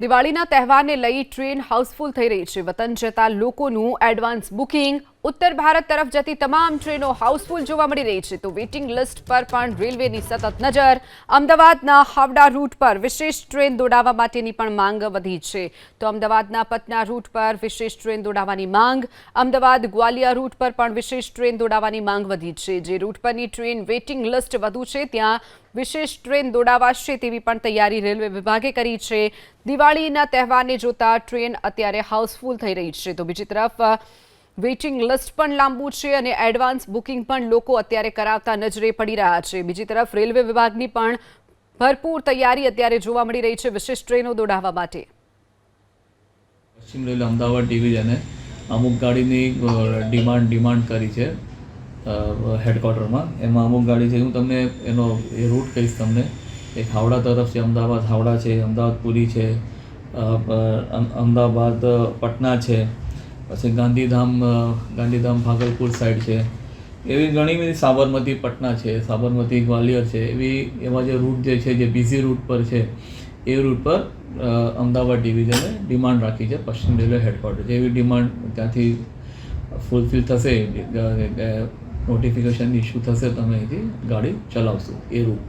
દિવાળીના તહેવારને લઈ ટ્રેન હાઉસફુલ થઈ રહી છે. વતન જતા લોકોનું એડવાન્સ બુકિંગ ઉત્તર ભારત તરફ જતી તમામ ટ્રેનો હાઉસફુલ જોવા મળી રહી છે. તો વેઇટિંગ લિસ્ટ પર પણ રેલવેની સતત નજર. અમદાવાદના હાવડા રૂટ પર વિશેષ ટ્રેન દોડાવવા માટેની પણ માંગ વધી છે. તો અમદાવાદના પટના રૂટ પર વિશેષ ટ્રેન દોડાવવાની માંગ. અમદાવાદ ગ્વાલિયર રૂટ પર પણ વિશેષ ટ્રેન દોડાવવાની માંગ વધી છે. જે રૂટ પરની ટ્રેન વેઇટિંગ લિસ્ટ વધુ છે, ત્યાં વિશેષ ટ્રેન દોડાવાશે તેવી પણ તૈયારી રેલવે વિભાગે કરી છે. દિવાળીના તહેવારને જોતા ટ્રેન અત્યારે હાઉસફુલ થઈ રહી છે. તો બીજી તરફ વેઇટિંગ લિસ્ટ પણ લાંબુ છે અને એડવાન્સ બુકિંગ પણ લોકો અત્યારે કરાવતા નજરે પડી રહ્યા છે. બીજી તરફ રેલવે વિભાગની પણ ભરપૂર તૈયારી અત્યારે જોવા મળી રહી છે વિશેષ ટ્રેનો દોડાવવા માટે. પશ્ચિમ રેલવે અમદાવાદ ડિવિઝને અમુક ગાડીની ડિમાન્ડ ડિમાન્ડ કરી છે હેડક્વાર્ટરમાં. એમાં અમુક ગાડી છે, હું તમને એનો, એ રૂટ કહીશ તમને. એક હાવડા તરફ છે, અમદાવાદ, હાવડા છે, અમદાવાદ પુરી છે અમદાવાદ, પટના છે પછી ગાંધીધામ ગાંધીધામ ભાગલપુર સાઈડ છે. એવી ઘણી બધી સાબરમતી, પટના છે, સાબરમતી ગ્વાલિયર છે. એવી એવા જે રૂટ જે છે, જે બીઝી રૂટ પર છે, એ રૂટ પર અમદાવાદ ડિવિઝને ડિમાન્ડ રાખી છે પશ્ચિમ રેલવે હેડક્વાર્ટર જેવી ડિમાન્ડ ત્યાંથી ફૂલફિલ થશે નોટિફિકેશન ઇસ્યુ થશે, તમે અહીંથી ગાડી ચલાવશો એ રૂટ પર.